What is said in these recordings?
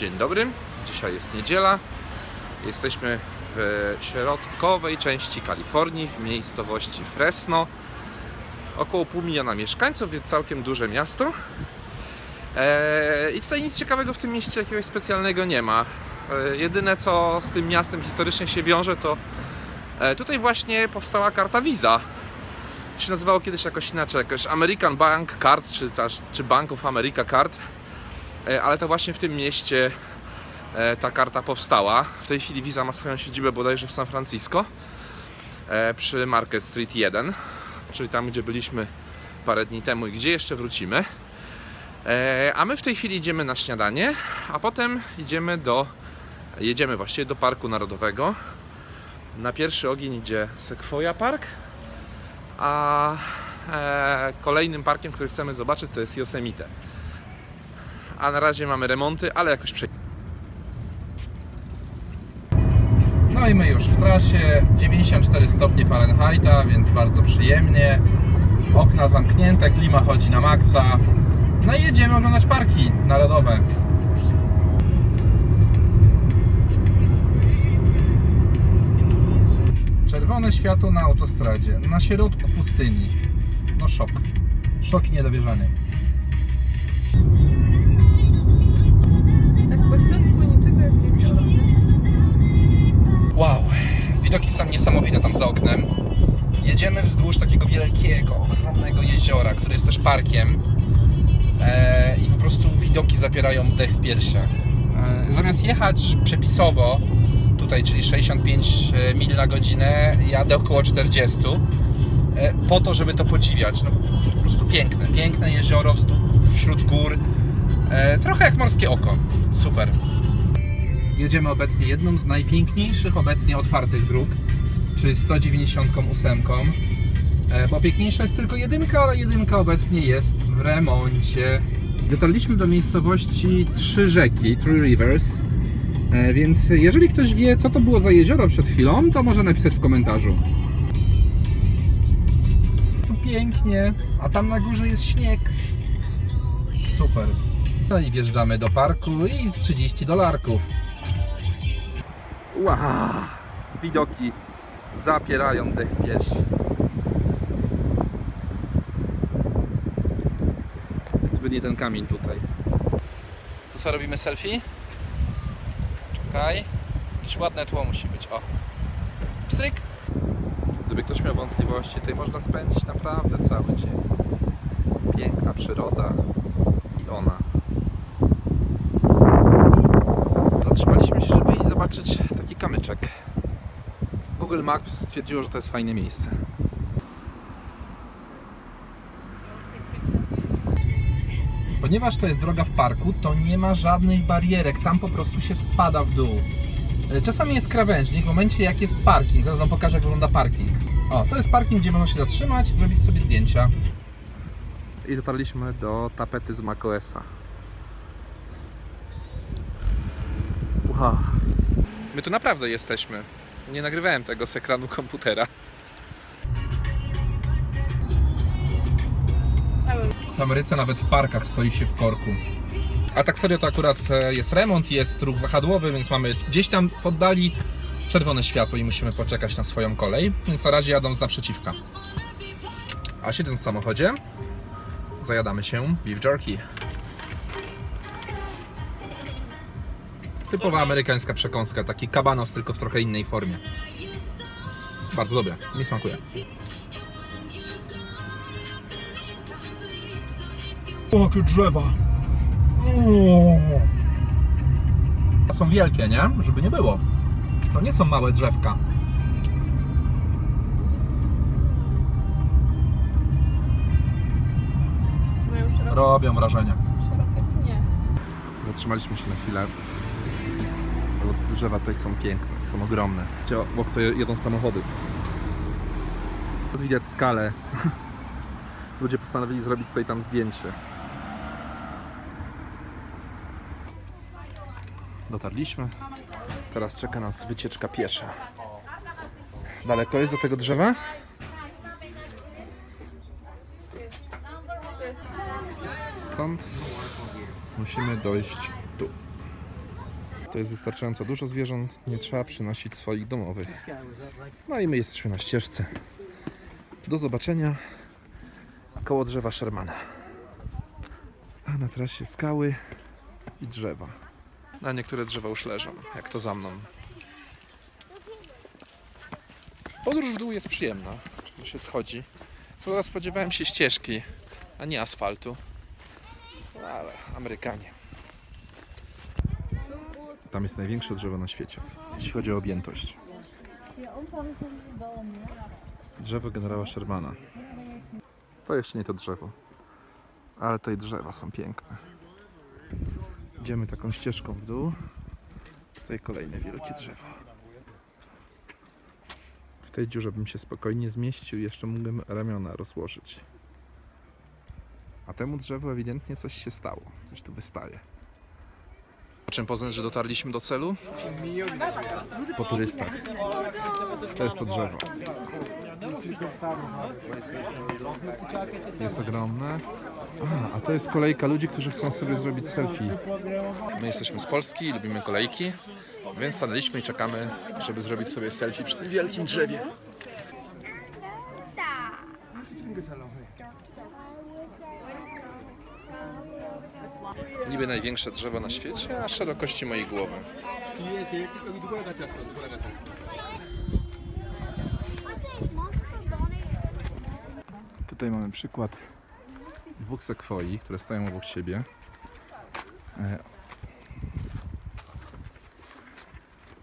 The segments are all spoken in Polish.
Dzień dobry, dzisiaj jest niedziela. Jesteśmy w środkowej części Kalifornii, w miejscowości Fresno. Około pół miliona mieszkańców, więc całkiem duże miasto. Eee, I tutaj nic ciekawego w tym mieście jakiegoś specjalnego nie ma. Eee, jedyne co z tym miastem historycznie się wiąże to e, tutaj właśnie powstała karta Visa. To się nazywało kiedyś jakoś inaczej, jakoś American Bank Card, czy, czy Bank of America Card. E, ale to właśnie w tym mieście e, ta karta powstała. W tej chwili Visa ma swoją siedzibę bodajże w San Francisco e, przy Market Street 1, czyli tam gdzie byliśmy parę dni temu i gdzie jeszcze wrócimy. A my w tej chwili idziemy na śniadanie, a potem idziemy do, jedziemy właściwie do Parku Narodowego. Na pierwszy ogień idzie Sequoia Park, a kolejnym parkiem, który chcemy zobaczyć to jest Yosemite a na razie mamy remonty, ale jakoś przejdziemy. No i my już w trasie, 94 stopnie Fahrenheita, więc bardzo przyjemnie. Okna zamknięte, klima chodzi na maksa. No i jedziemy oglądać parki narodowe. Czerwone światło na autostradzie, na środku pustyni. No szok. Szok i niedowierzanie. Wow, widoki są niesamowite tam za oknem. Jedziemy wzdłuż takiego wielkiego, ogromnego jeziora, które jest też parkiem. E, I po prostu widoki zapierają dech w piersiach. E, zamiast jechać przepisowo, tutaj, czyli 65 mil na godzinę, jadę około 40. E, po to, żeby to podziwiać. No, po prostu piękne, piękne jezioro wśród gór. E, trochę jak morskie oko. Super. Jedziemy obecnie jedną z najpiękniejszych obecnie otwartych dróg, czyli 198. E, Bo piękniejsza jest tylko jedynka, ale jedynka obecnie jest w remoncie. Dotarliśmy do miejscowości Trzy Rzeki, Three Rivers. E, Więc jeżeli ktoś wie, co to było za jezioro przed chwilą, to może napisać w komentarzu. Tu pięknie, a tam na górze jest śnieg. Super. No i wjeżdżamy do parku i z 30 dolarków. Wow, widoki zapierają dech w piersi. Gdyby nie ten kamień tutaj. To co robimy selfie? Czekaj. Jakieś ładne tło musi być. O. Pstryk. Gdyby ktoś miał wątpliwości, tutaj można spędzić naprawdę cały dzień. Piękna przyroda i ona. Zatrzymaliśmy się, żeby iść zobaczyć taki kamyczek. Google Maps stwierdziło, że to jest fajne miejsce. Ponieważ to jest droga w parku, to nie ma żadnych barierek, tam po prostu się spada w dół. E, Czasami jest krawężnik w momencie jak jest parking. Zaraz wam pokażę jak wygląda parking. O, to jest parking, gdzie można się zatrzymać i zrobić sobie zdjęcia. I dotarliśmy do tapety z macOSa. Wow. My tu naprawdę jesteśmy. Nie nagrywałem tego z ekranu komputera. W Ameryce nawet w parkach stoi się w korku. A tak serio to akurat e, jest remont, jest ruch wahadłowy, więc mamy gdzieś tam w oddali czerwone światło i musimy poczekać na swoją kolej. Więc na razie jadą z naprzeciwka. A siedząc w samochodzie, zajadamy się beef jerky. Typowa amerykańska przekąska, taki kabanos tylko w trochę innej formie. Bardzo dobre, mi smakuje. O, jakie drzewa! Są wielkie, nie? Żeby nie było. To nie są małe drzewka. Mają szerokie, Robią wrażenie. szerokie. Zatrzymaliśmy się na chwilę. Te drzewa tutaj są piękne, są ogromne. Obok to jedą samochody. Teraz Widać skalę. Ludzie postanowili zrobić sobie tam zdjęcie. Dotarliśmy. Teraz czeka nas wycieczka piesza. Daleko jest do tego drzewa? Stąd musimy dojść. To jest wystarczająco dużo zwierząt, nie trzeba przynosić swoich domowych. No i my jesteśmy na ścieżce. Do zobaczenia koło drzewa Shermana. A na trasie skały i drzewa. Na niektóre drzewa już leżą, jak to za mną. Podróż w dół jest przyjemna, że się schodzi. Co spodziewałem się ścieżki, a nie asfaltu. Ale Amerykanie. Tam jest największe drzewo na świecie, jeśli chodzi o objętość. Drzewo generała Shermana. To jeszcze nie to drzewo, ale tutaj drzewa są piękne. Idziemy taką ścieżką w dół. Tutaj kolejne wielkie drzewo. W tej dziurze bym się spokojnie zmieścił i jeszcze mógłbym ramiona rozłożyć. A temu drzewu ewidentnie coś się stało. Coś tu wystaje. Po czym poznać, że dotarliśmy do celu? Po turystach. To jest to drzewo. Jest ogromne. A, a to jest kolejka ludzi, którzy chcą sobie zrobić selfie. My jesteśmy z Polski i lubimy kolejki, więc stanęliśmy i czekamy, żeby zrobić sobie selfie przy tym wielkim drzewie. niby największe drzewo na świecie, a szerokości mojej głowy. Tutaj mamy przykład dwóch sekwoi, które stoją obok siebie. E,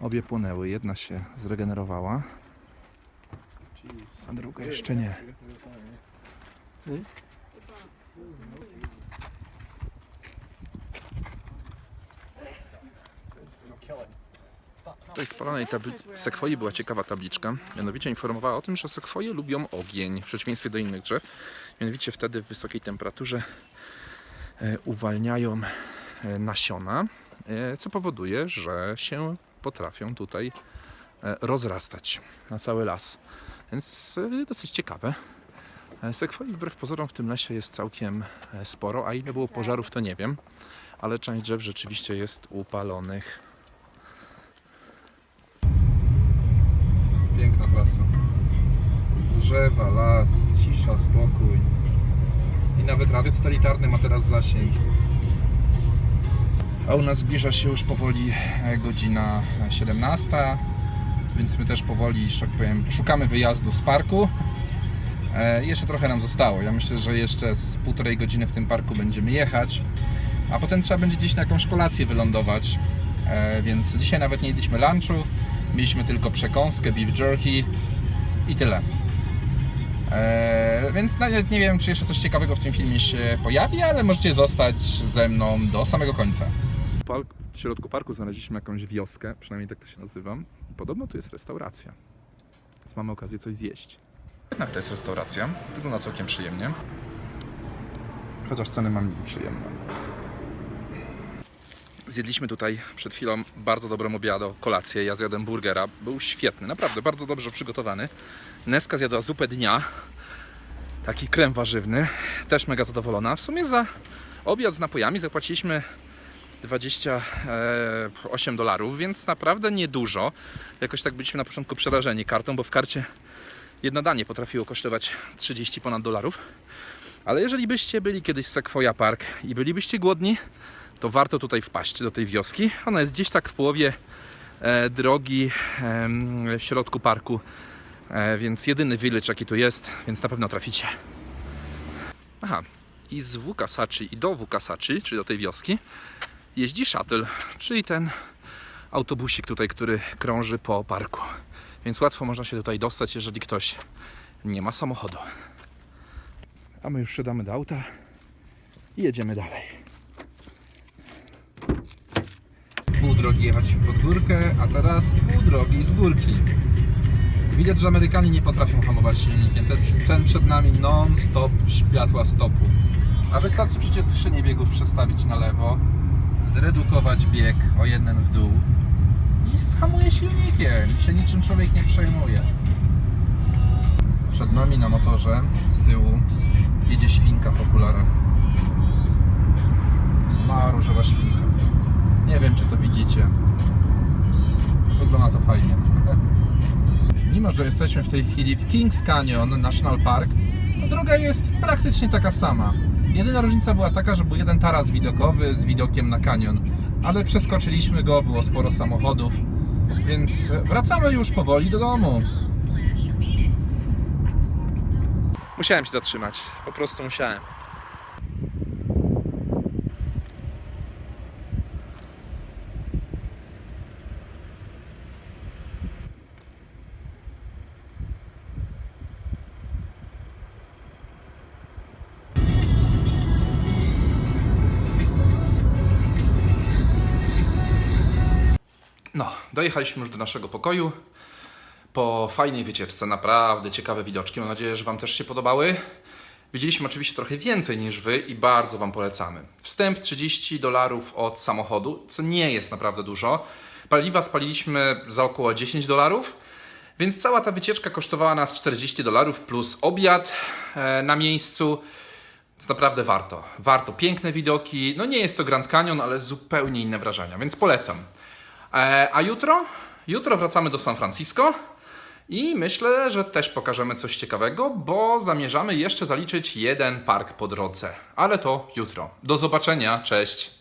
obie płonęły, jedna się zregenerowała, a druga jeszcze nie. Tej spalonej sekwoi była ciekawa tabliczka. Mianowicie informowała o tym, że sekwoje lubią ogień, w przeciwieństwie do innych drzew. Mianowicie wtedy w wysokiej temperaturze e, uwalniają e, nasiona, e, co powoduje, że się potrafią tutaj rozrastać na cały las. Więc dosyć ciekawe. Sekwoi wbrew pozorom w tym lesie jest całkiem sporo, a ile było pożarów to nie wiem, ale część drzew rzeczywiście jest upalonych. Trasa. Drzewa, las, cisza, spokój. I nawet radio satelitarny ma teraz zasięg. A u nas zbliża się już powoli e, godzina 17, więc my też powoli, że tak powiem, szukamy wyjazdu z parku. E, jeszcze trochę nam zostało. Ja myślę, że jeszcze z półtorej godziny w tym parku będziemy jechać, a potem trzeba będzie gdzieś na jakąś kolację wylądować. E, więc dzisiaj nawet nie jedliśmy lunchu, mieliśmy tylko przekąskę, beef jerky i tyle. Eee, więc nawet nie wiem, czy jeszcze coś ciekawego w tym filmie się pojawi, ale możecie zostać ze mną do samego końca. W środku parku znaleźliśmy jakąś wioskę, przynajmniej tak to się nazywa. Podobno tu jest restauracja, więc mamy okazję coś zjeść. Jednak to jest restauracja, wygląda całkiem przyjemnie. Chociaż ceny mam mniej przyjemne. Zjedliśmy tutaj przed chwilą bardzo dobrą obiadę, kolację. Ja zjadłem burgera. Był świetny, naprawdę bardzo dobrze przygotowany. Neska zjadła zupę dnia. Taki krem warzywny. Też mega zadowolona. W sumie za obiad z napojami zapłaciliśmy 28 dolarów, więc naprawdę niedużo. Jakoś tak byliśmy na początku przerażeni kartą, bo w karcie jedno danie potrafiło kosztować 30 ponad dolarów. Ale jeżeli byście byli kiedyś w Sequoia Park i bylibyście głodni, to warto tutaj wpaść do tej wioski. Ona jest gdzieś tak w połowie e, drogi w środku parku, e, więc jedyny village jaki tu jest, więc na pewno traficie. Aha, i z Wukasachi i do Wukasachi, czyli do tej wioski, jeździ shuttle, czyli ten autobusik tutaj, który krąży po parku. Więc łatwo można się tutaj dostać, jeżeli ktoś nie ma samochodu. A my już wsiadamy do auta i jedziemy dalej. Pół drogi jechać pod górkę, a teraz pół drogi z górki. Widać, że Amerykanie nie potrafią hamować silnikiem. Ten, przed nami non-stop światła stopu. A wystarczy przecież skrzynię biegów przestawić na lewo, zredukować bieg o jeden w dół i zhamuje silnikiem. Się niczym człowiek nie przejmuje. Przed nami na motorze z tyłu jedzie świnka w okularach. Mała różowa świnka. Nie wiem, czy to widzicie. Wygląda to fajnie. Mimo, że jesteśmy w tej chwili w Kings Canyon National Park, to droga jest praktycznie taka sama. Jedyna różnica była taka, że był jeden taras widokowy z widokiem na kanion, ale przeskoczyliśmy go, było sporo samochodów, więc wracamy już powoli do domu. Musiałem się zatrzymać, po prostu musiałem. Dojechaliśmy już do naszego pokoju. Po fajnej wycieczce, naprawdę ciekawe widoczki. Mam nadzieję, że Wam też się podobały. Widzieliśmy oczywiście trochę więcej niż Wy i bardzo Wam polecamy. Wstęp 30 dolarów od samochodu, co nie jest naprawdę dużo. Paliwa spaliliśmy za około 10 dolarów, więc cała ta wycieczka kosztowała nas 40 dolarów plus obiad e, na miejscu. Więc naprawdę warto. Warto. Piękne widoki. No nie jest to Grand Canyon, ale zupełnie inne wrażenia, więc polecam. E, a jutro? Jutro wracamy do San Francisco i myślę, że też pokażemy coś ciekawego, bo zamierzamy jeszcze zaliczyć jeden park po drodze. Ale to jutro. Do zobaczenia, cześć!